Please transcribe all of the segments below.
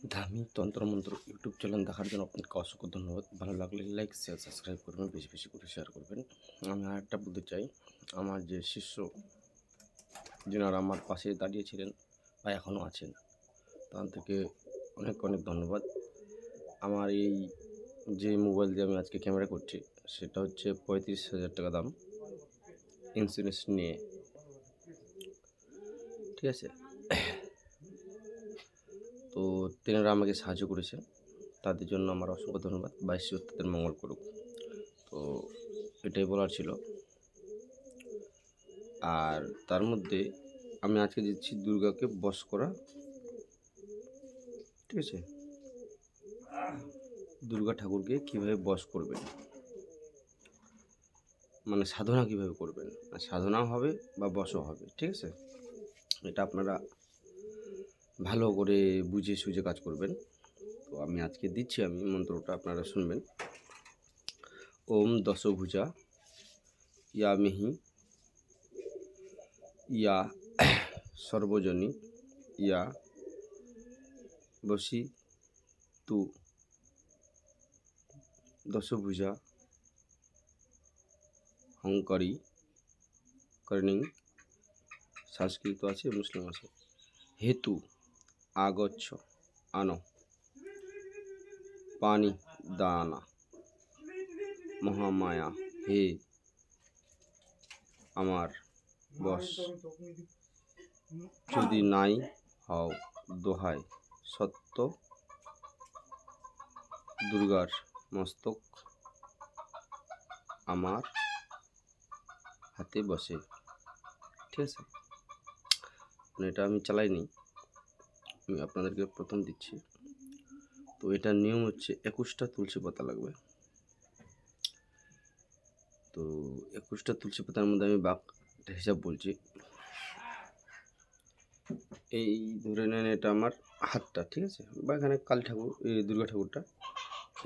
ধার্মিক তন্ত্রমন্ত্র YouTube channel দেখার জন্য আপনাকে অসংখ্য ধন্যবাদ। ভালো লাগলে লাইক শেয়ার সাবস্ক্রাইব করবেন, বেশি বেশি করে শেয়ার করবেন। আমি আর একটা বলতে চাই, আমার যে শিষ্য যেনারা আমার পাশে দাঁড়িয়েছিলেন বা এখনও আছেন তাদেরকে অনেক অনেক ধন্যবাদ। আমার এই যে মোবাইল দিয়ে আমি আজকে ক্যামেরা করছি, সেটা হচ্ছে পঁয়ত্রিশ হাজার টাকা দাম। ইন্স্যুরেন্স নিয়ে। ঠিক আছে? তো তেনারা আমাকে সাহায্য করেছে। তাদের জন্য আমার অসংখ্য ধন্যবাদ। বাইশ তাদের মঙ্গল করুক। তো এটাই বলার ছিল। আর তার মধ্যে আমি আজকে দিচ্ছি দুর্গাকে বশ করা। ঠিক আছে? দুর্গা ঠাকুরকে কীভাবে বশ করবেন? মানে সাধনা কীভাবে করবেন? সাধনাও হবে বা বশও হবে। ঠিক আছে? এটা আপনারা ভালো করে বুঝে সুঝে কাজ করবেন। তো আমি আজকে দিচ্ছি, আমি মন্ত্রটা আপনারা শুনবেন। ওম দশভুজা ইয়া মিহি ইয়া সর্বজনী, ইয়া বসি তু। দশভুজা হংকরি কর্নিং সংস্কৃত আছে, মুসলিম আছে। হেতু। আগচ্ছ, আনো। পানি, দানা। মহামায়া, হে আমার বস। যদি নাই হও দোহাই, সত্য দুর্গার মস্তক আমার হাতে বসে। ঠিক আছে? মানে এটা আমি চালাইনি। আমি আপনাদেরকে প্রথম দিচ্ছি। তো এটার নিয়ম হচ্ছে একুশটা তুলসী পাতা লাগবে। তো একুশটা তুলসী পাতার মধ্যে আমি একটা হিসাব বলছি। এই ধরে নেন এটা আমার হাতটা, ঠিক আছে? বা এখানে কালী ঠাকুর, এই দুর্গা ঠাকুরটা।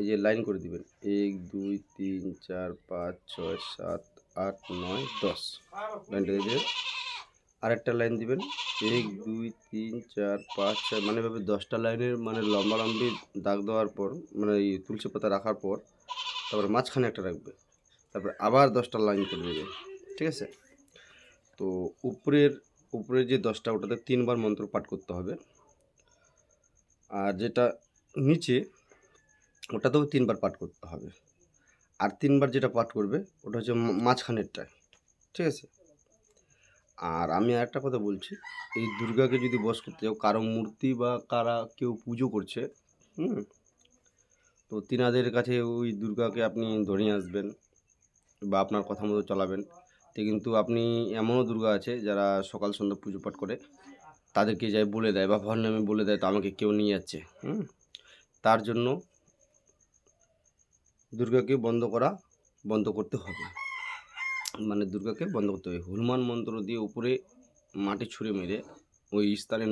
এই যে লাইন করে দিবেন। এক, দুই, তিন, চার, পাঁচ, ছয়, সাত, আট, নয়, দশ। লাইনটা দিয়ে আরেকটা লাইন দিবেন। এক, দুই, তিন, চার, পাঁচ, ছয় মানে এভাবে দশটা লাইনের মানে লম্বা লম্বি দাগ দেওয়ার পর মানে এই তুলসী পাতা রাখার পর, তারপরে মাঝখানে একটা রাখবে। তারপর আবার দশটা লাইন করে দেবে ঠিক আছে? তো উপরের উপরের যে দশটা, ওটাতে তিনবার মন্ত্র পাঠ করতে হবে। আর যেটা নিচে, ওটাতেও তিনবার পাঠ করতে হবে। আর তিনবার যেটা পাঠ করবে, ওটা হচ্ছে মাঝখানেরটায়, ঠিক আছে? আর আমি আর একটা কথা বলছি, এই দুর্গাকে যদি বস করতে যাও, কারও মূর্তি বা কারা কেউ পুজো করছে, হুম, তো তিনাদের কাছে ওই দুর্গাকে আপনি ধরে আসবেন বা আপনার কথা মতো চালাবেন। তো কিন্তু আপনি এমনও দুর্গা আছে যারা সকাল সন্ধ্যা পুজো পাঠ করে, তাদেরকে যাই বলে দেয় বা ভর নামে বলে দেয়, তো আমাকে কেউ নিয়ে যাচ্ছে, হুম। তার জন্য দুর্গাকে বন্ধ করা, বন্ধ করতে হবে। মানে দুর্গাকে বন্ধ করতে হবে। হনুমান মন্ত্র দিয়ে উপরে মাটি ছুঁড়ে মেরে ওই স্থানে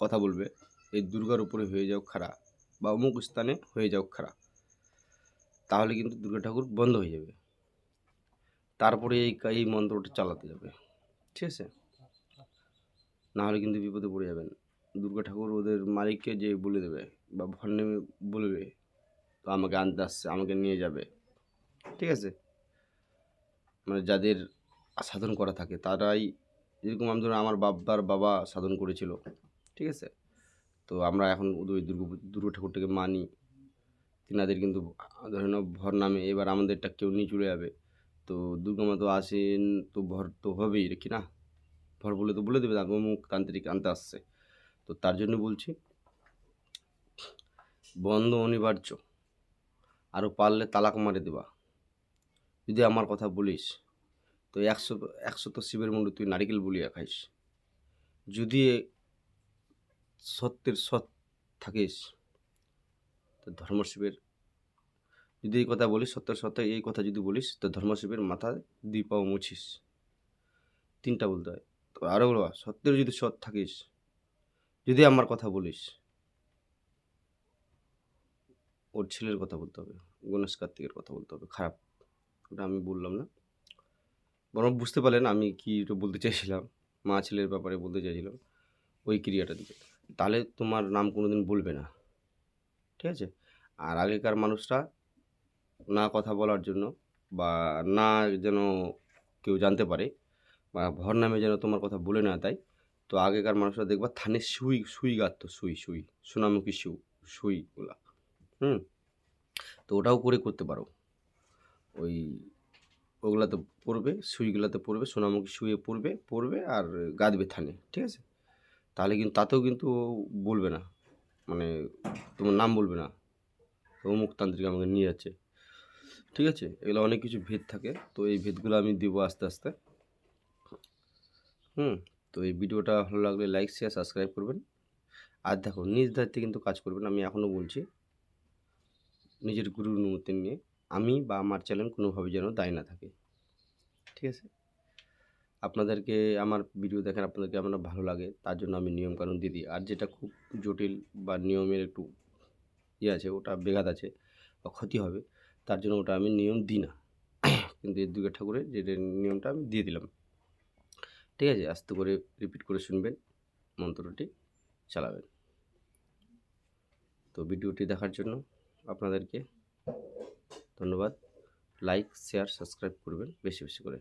কথা বলবে, এই দুর্গার উপরে হয়ে যাও খাড়া বা অমুক স্থানে হয়ে যাও খাড়া, তাহলে কিন্তু দুর্গা ঠাকুর বন্ধ হয়ে যাবে। তারপরে এই এই মন্ত্রটা চালাতে যাবে। ঠিক আছে? নাহলে কিন্তু বিপদে পড়ে যাবেন। দুর্গা ঠাকুর ওদের মালিককে যে বলে দেবে বা ভন্ডেমে বলবে, তো আমাকে আনতে আসছে, আমাকে নিয়ে যাবে। ঠিক আছে? মানে যাদের সাধন করা থাকে, তারাই যেরকম আমি ধরুন আমার বাবার বাবা সাধন করেছিল, ঠিক আছে? তো আমরা এখন ওই দুর্গা দুর্গা ঠাকুরটাকে মানি। তিনাদের কিন্তু ধরে নাও ভর নামে, এবার আমাদেরটা কেউ নিয়ে চলে যাবে। তো দুর্গা মা তো আসেন, তো ভর তো হবেই কি না? ভর বলে তো বলে দেবে অমুক তান্ত্রিক আনতে আসছে। তো তার জন্য বলছি, বন্ধ অনিবার্য। আরও পারলে তালাক মারে দেবা। যদি আমার কথা বলিস, তো একশো একশো তো শিবের মুন্ডে, তুই নারিকেল বলিয়া খাইস। যদি সত্যের সৎ থাকিস, তো ধর্মশিবের, যদি এই কথা বলিস, সত্যের সত্যে এই কথা যদি বলিস, তো ধর্মশিবের মাথায় দুই পাও মুছিস। তিনটা বলতে হয়। তো আরও বলবা, সত্যের যদি সৎ থাকিস, যদি আমার কথা বলিস, ওর ছেলের কথা বলতে হবে, গণেশ কার্তিকের কথা বলতে হবে, খারাপ ওটা আমি বললাম না। বরং বুঝতে পারলেন আমি কি বলতে চাইছিলাম, মা ছেলের ব্যাপারে বলতে চাইছিলাম, ওই ক্রিয়াটা দিকে। তাহলে তোমার নাম কোনোদিন বলবে না। ঠিক আছে? আর আগেকার মানুষরা না কথা বলার জন্য বা না যেন কেউ জানতে পারে বা ভর নামে যেন তোমার কথা বলে না তাই, তো আগেকার মানুষরা দেখবা থানে সুই সুই গাঁথতো সুই সুই, সোনামুখী সু সুইগুলা হুম? তো ওটাও করে করতে পারো। ওই ওগুলাতে পড়বে, সুইগুলাতে পড়বে, সোনামুখী সুইয়ে পড়বে পড়বে আর গাঁদবে থানে ঠিক আছে? তাহলে কিন্তু তাতেও কিন্তু ও বলবে না মানে তোমার নাম বলবে না। অমুক তান্ত্রিক আমাকে নিয়ে যাচ্ছে, ঠিক আছে? এগুলো অনেক কিছু ভেদ থাকে, তো এই ভেদগুলো আমি দেবো আস্তে আস্তে। হুম, তো এই ভিডিওটা ভালো লাগলে লাইক শেয়ার সাবস্ক্রাইব করবেন। আর দেখো নিজ দায়িত্বে কিন্তু কাজ করবেন, আমি এখনও বলছি, নিজের গুরুর অনুমতি নিয়ে। আমি বা আমার চ্যানেল কোনোভাবে যেন দায় না থাকে। ঠিক আছে? আপনাদেরকে, আমার ভিডিও দেখেন, আপনাদেরকে আমার ভালো লাগে, তার জন্য আমি নিয়মকানুন দিয়ে দিই। আর যেটা খুব জটিল বা নিয়মের একটু ইয়ে আছে, ওটা বেঘাত আছে বা ক্ষতি হবে, তার জন্য ওটা আমি নিয়ম দিই না। কিন্তু এই দুর্গা ঠাকুরের যে নিয়মটা আমি দিয়ে দিলাম। ঠিক আছে? আস্তে করে রিপিট করে শুনবেন, মন্ত্রটি চালাবেন। তো ভিডিওটি দেখার জন্য আপনাদেরকে ধন্যবাদ। লাইক শেয়ার সাবস্ক্রাইব করবেন বেশি বেশি করে।